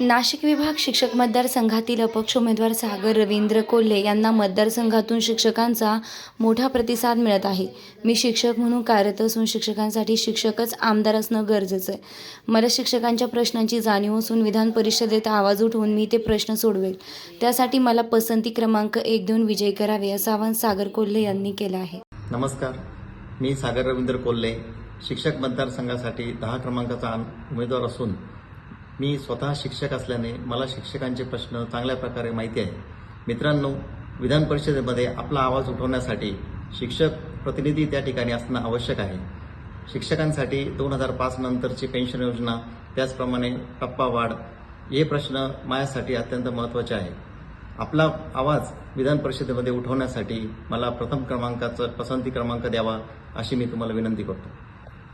नाशिक विभाग शिक्षक मतदारसंघातील अपक्ष उमेदवार सागर रवींद्र कोल्हे यांना मतदारसंघातून शिक्षकांचा मोठा प्रतिसाद मिळत आहे. मी शिक्षक म्हणून कार्यरत असून शिक्षकांसाठी शिक्षकच आमदार असणं गरजेचं आहे. मला शिक्षकांच्या प्रश्नांची जाणीव असून विधान परिषदेत आवाज उठवून मी ते प्रश्न सोडवेल. त्यासाठी मला पसंती क्रमांक एक देऊन विजय करावे असं आवाहन सागर कोल्हे यांनी केलं आहे. नमस्कार. मी सागर रवींद्र कोल्हे शिक्षक मतदारसंघासाठी दहा क्रमांकाचा उमेदवार असून मी स्वतः शिक्षक असल्याने मला शिक्षकांचे प्रश्न चांगल्या प्रकारे माहिती आहे. मित्रांनो विधान परिषदेमध्ये आपला आवाज उठवण्यासाठी शिक्षक प्रतिनिधी त्या ठिकाणी असणं आवश्यक आहे. शिक्षकांसाठी दोन हजार पाच नंतरची पेन्शन योजना त्याचप्रमाणे टप्पा वाढ हे प्रश्न माझ्यासाठी अत्यंत महत्त्वाचे आहे. आपला आवाज विधान परिषदेमध्ये उठवण्यासाठी मला प्रथम क्रमांकाचं पसंती क्रमांक द्यावा अशी मी तुम्हाला विनंती करतो.